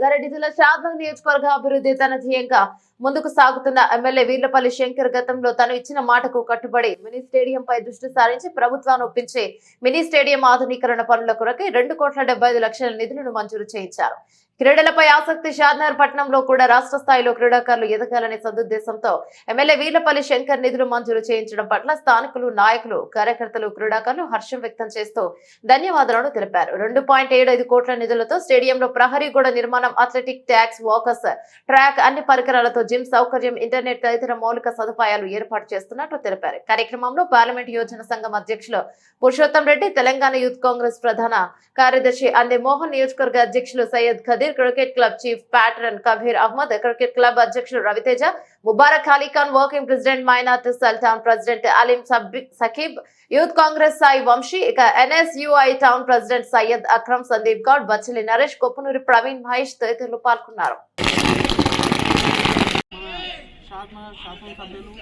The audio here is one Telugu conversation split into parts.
రంగారెడ్డి జిల్లా షాద్నగర్ నియోజకవర్గ అభివృద్ధి తన ధ్యేయంగా ముందుకు సాగుతున్న ఎమ్మెల్యే వీర్లపల్లి శంకర్ గతంలో తను ఇచ్చిన మాటకు కట్టుబడి మినీ స్టేడియం పై దృష్టి సారించి ప్రభుత్వాన్ని ఒప్పించి మినీ స్టేడియం ఆధునీకరణ పనుల కొరకై రెండు కోట్ల డెబ్బై ఐదు లక్షల నిధులను మంజూరు చేయించారు. క్రీడలపై ఆసక్తి షాద్నగర్ పట్టణంలో కూడా రాష్ట్ర స్థాయిలో క్రీడాకారులు ఎదగాలనే సదుద్దేశంతో ఎమ్మెల్యే వీర్లపల్లి శంకర్ నిధులు మంజూరు చేయించడం పట్ల స్థానికులు నాయకులు కార్యకర్తలు క్రీడాకారులు హర్షం వ్యక్తం చేస్తూ ధన్యవాదాలను తెలిపారు. రెండు పాయింట్ ఏడు ఐదు కోట్ల నిధులతో స్టేడియంలో ప్రహరీ గోడ నిర్మాణం అథ్లెటిక్ ట్యాక్స్ వాకర్స్ ట్రాక్ అన్ని పరికరాలతో జిమ్ సౌకర్యం ఇంటర్నెట్ తదితర మౌలిక సదుపాయాలు ఏర్పాటు చేస్తున్నట్లు తెలిపారు. కార్యక్రమంలో పార్లమెంట్ యోజన సంఘం అధ్యక్షులు పురుషోత్తం రెడ్డి తెలంగాణ యూత్ కాంగ్రెస్ ప్రధాన కార్యదర్శి అందే మోహన్ నియోజకవర్గ అధ్యక్షులు Syed Khadeer cricket club chief patron Kabir Ahmed cricket club అధ్యక్షులు Raviteja Mubarak Alikhan working president Mainath Sultan president Aleem సబ్బి- Saqib youth Congress Sai Vamshi ఇక NSUI town president Syed Akram Sandeep Goud Bachchali Naresh Koppunuri Praveen Mahesh తదితరులు పాల్గొన్నారు. షాద్నగర్ శాసనసభ్యులు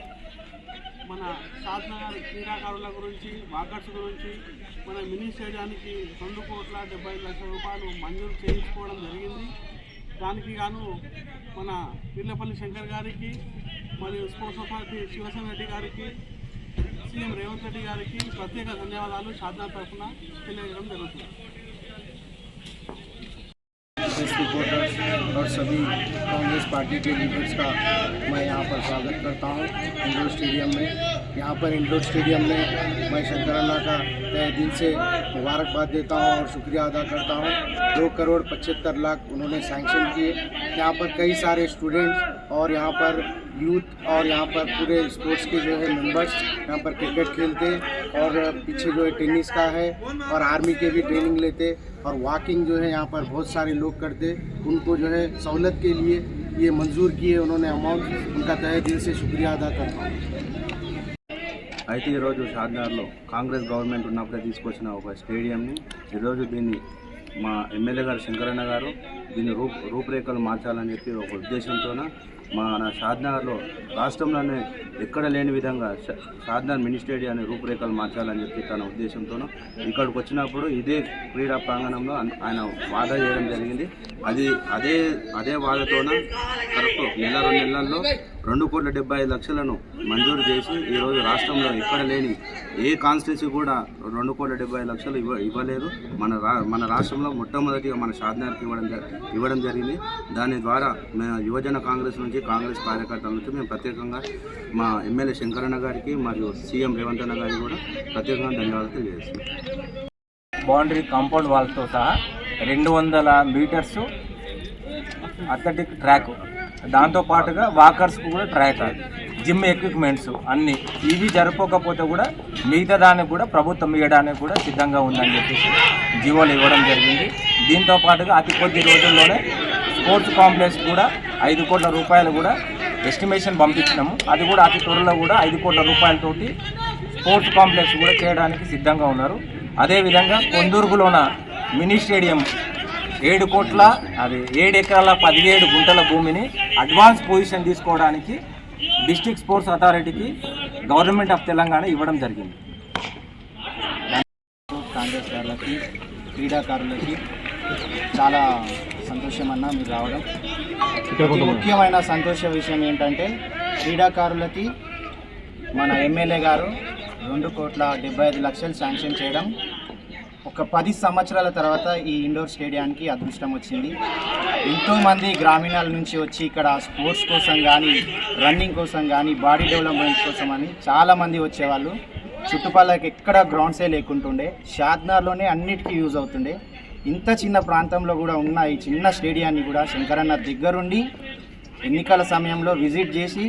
మన సాధన క్రీడాకారుల గురించి వాకర్స్ గురించి మన మినీ స్టేడియానికి రెండు కోట్ల డెబ్బై లక్షల రూపాయలు మంజూరు చేయించుకోవడం జరిగింది. దానికి గాను మన పిల్లపల్లి శంకర్ గారికి మరియు స్పోర్ట్స్ అథారిటీ శివసేన రెడ్డి గారికి సీఎం రేవంత్ రెడ్డి గారికి ప్రత్యేక ధన్యవాదాలు. సాధన తరఫున తెలియజేయడం జరుగుతుంది. प्रेस रिपोर्टर्स और सभी कांग्रेस पार्टी के लीडर्स का मैं यहाँ पर स्वागत करता हूँ इंडोर स्टेडियम में। यहाँ पर इंडोर स्टेडियम में मैं शंकराना का तय दिल से मुबारकबाद देता हूँ और शुक्रिया अदा करता हूँ। दो करोड़ पचहत्तर लाख उन्होंने सैंक्शन किए। यहाँ पर कई सारे स्टूडेंट्स और यहाँ पर यूथ और यहाँ पर पूरे स्पोर्ट्स के जो है मेंबर्स यहाँ पर क्रिकेट खेलते और पीछे जो है टेनिस का है और आर्मी के भी ट्रेनिंग लेते और वॉकिंग जो है यहाँ पर बहुत सारे लोग करते उनको जो है सहूलत के लिए ये मंजूर किए उन्होंने अमाउंट उनका तहे दिल से शुक्रिया अदा करता हूँ అయితే ఈరోజు షాద్నగర్లో కాంగ్రెస్ గవర్నమెంట్ ఉన్నప్పుడే తీసుకొచ్చిన ఒక స్టేడియంని ఈరోజు దీన్ని మా ఎమ్మెల్యే గారు శంకరన్న గారు దీన్ని రూప్ రూపురేఖలు మార్చాలని చెప్పి ఒక ఉద్దేశంతోన మన షాద్నగర్లో రాష్ట్రంలోనే ఎక్కడ లేని విధంగా షాద్నగర్ మినీ స్టేడియాన్ని రూపురేఖలు మార్చాలని చెప్పి తన ఉద్దేశంతో ఇక్కడికి వచ్చినప్పుడు ఇదే క్రీడా ప్రాంగణంలో ఆయన వాదా చేయడం జరిగింది. అది అదే అదే వాదతోన కరెక్ట్ నెల రెండు నెలల్లో రెండు కోట్ల డెబ్బై ఐదు లక్షలను మంజూరు చేసి ఈరోజు రాష్ట్రంలో ఎక్కడ లేని ఏ కాన్స్టిట్యూన్సీ కూడా రెండు కోట్ల డెబ్బై ఐదు లక్షలు ఇవ్వ ఇవ్వలేదు. మన రా మన రాష్ట్రంలో మొట్టమొదటిగా మన షాద్నార్కి ఇవ్వడం ఇవ్వడం జరిగింది. దాని ద్వారా మేము యువజన కాంగ్రెస్ నుంచి కాంగ్రెస్ కార్యకర్తల నుంచి మేము ప్రత్యేకంగా మా ఎమ్మెల్యే శంకరన్న గారికి మరియు సీఎం రేవంత్ అన్న గారికి కూడా ప్రత్యేకంగా ధన్యవాదాలు తెలియజేస్తున్నాం. బౌండరీ కాంపౌండ్ వాల్తో సహా రెండు వందల మీటర్స్ అథ్లెటిక్ ట్రాక్ దాంతో పాటుగా వాకర్స్కు కూడా ట్రాక్ జిమ్ ఎక్విప్మెంట్స్ అన్నీ ఇవి జరపకపోతే కూడా మిగతా దానికి కూడా ప్రభుత్వం ఇవ్వడానికి కూడా సిద్ధంగా ఉందని చెప్పేసి జీవోలు ఇవ్వడం జరిగింది. దీంతో పాటుగా అతి కొద్ది రోజుల్లోనే స్పోర్ట్స్ కాంప్లెక్స్ కూడా ఐదు కోట్ల రూపాయలు కూడా ఎస్టిమేషన్ పంపించినాము. అది కూడా అతి త్వరలో కూడా ఐదు కోట్ల రూపాయలతోటి స్పోర్ట్స్ కాంప్లెక్స్ కూడా చేయడానికి సిద్ధంగా ఉన్నారు. అదేవిధంగా కొందుర్గులోన మినీ స్టేడియం ఏడు కోట్ల అది ఏడు ఎకరాల పదిహేడు గుంటల భూమిని అడ్వాన్స్ పొజిషన్ తీసుకోవడానికి డిస్ట్రిక్ట్ స్పోర్ట్స్ అథారిటీకి గవర్నమెంట్ ఆఫ్ తెలంగాణ ఇవ్వడం జరిగింది. కాంగ్రెస్ గారులకి క్రీడాకారులకి చాలా సంతోషం అన్న మీరు రావడం. ముఖ్యమైన సంతోష విషయం ఏంటంటే క్రీడాకారులకి మన ఎమ్మెల్యే గారు రెండు కోట్ల డెబ్బై ఐదు లక్షలు శాంక్షన్ చేయడం ఒక పది సంవత్సరాల తర్వాత ఈ ఇండోర్ స్టేడియానికి అదృష్టం వచ్చింది. ఎంతోమంది గ్రామీణాల నుంచి వచ్చి ఇక్కడ స్పోర్ట్స్ కోసం కానీ రన్నింగ్ కోసం కానీ బాడీ డెవలప్మెంట్ కోసం అని చాలామంది వచ్చేవాళ్ళు. చుట్టుపక్కలకి ఎక్కడ గ్రౌండ్సే లేకుంటుండే. షాద్నార్లోనే అన్నిటికీ యూజ్ అవుతుండే. ఇంత చిన్న ప్రాంతంలో కూడా ఉన్న ఈ చిన్న స్టేడియాన్ని కూడా శంకరన్న దగ్గరుండి ఎన్నికల సమయంలో విజిట్ చేసి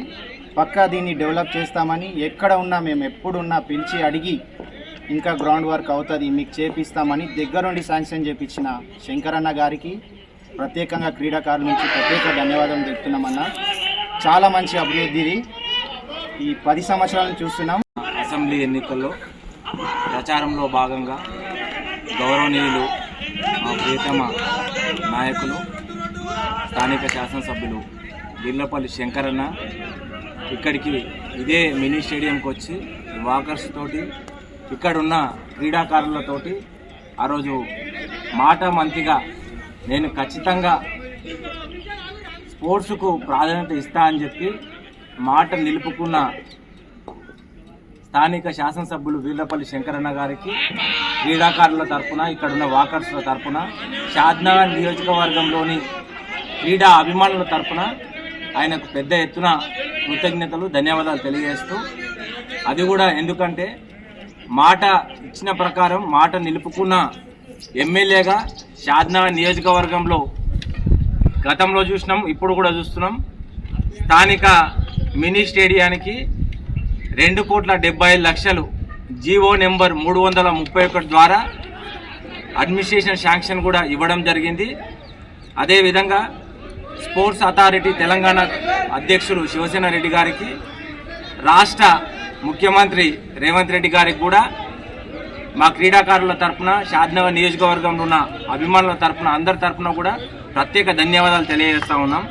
పక్కా దీన్ని డెవలప్ చేస్తామని ఎక్కడ ఉన్నా మేము ఎప్పుడున్నా పిలిచి అడిగి ఇంకా గ్రౌండ్ వర్క్ అవుతుంది. మీకు చేపిస్తామని దగ్గరుండి శాంక్షన్ చేపించిన శంకరన్న గారికి ప్రత్యేకంగా క్రీడాకారుల నుంచి ప్రత్యేక ధన్యవాదాలు చెప్తున్నామన్న చాలా మంచి అభివృద్ధి ఈ పది సంవత్సరాలను చూస్తున్నాం. అసెంబ్లీ ఎన్నికల్లో ప్రచారంలో భాగంగా గౌరవనీయులు మా ప్రియతమ నాయకులు స్థానిక శాసనసభ్యులు బిర్లపల్లి శంకరన్న ఇక్కడికి ఇదే మినీ స్టేడియంకి వచ్చి వాకర్స్ తోటి ఇక్కడున్న క్రీడాకారులతోటి ఆ రోజు మాట మంతిగా నేను ఖచ్చితంగా స్పోర్ట్స్కు ప్రాధాన్యత ఇస్తా అని చెప్పి మాట నిలుపుకున్న స్థానిక శాసనసభ్యులు వీర్లపల్లి శంకరన్న గారికి క్రీడాకారుల తరఫున ఇక్కడున్న వాకర్స్ల తరఫున షాద్నగర్ నియోజకవర్గంలోని క్రీడా అభిమానుల తరపున ఆయనకు పెద్ద ఎత్తున కృతజ్ఞతలు ధన్యవాదాలు తెలియజేస్తూ అది కూడా ఎందుకంటే మాట ఇచ్చిన ప్రకారం మాట నిలుపుకున్న ఎమ్మెల్యేగా షాద్నగర్ నియోజకవర్గంలో గతంలో చూసినాం ఇప్పుడు కూడా చూస్తున్నాం. స్థానిక మినీ స్టేడియానికి రెండు కోట్ల డెబ్బై ఐదు లక్షలు జీవో నెంబర్ మూడు వందల ముప్పై ఒకటి ద్వారా అడ్మినిస్ట్రేషన్ శాంక్షన్ కూడా ఇవ్వడం జరిగింది. అదేవిధంగా స్పోర్ట్స్ అథారిటీ తెలంగాణ అధ్యక్షులు శివసేన రెడ్డి గారికి రాష్ట్ర ముఖ్యమంత్రి రేవంత్ రెడ్డి గారికి కూడా మా క్రీడాకారుల తరఫున షాద్నగర్ నియోజకవర్గంలో ఉన్న అభిమానుల తరపున అందరి తరఫున కూడా ప్రత్యేక ధన్యవాదాలు తెలియజేస్తా ఉన్నాం.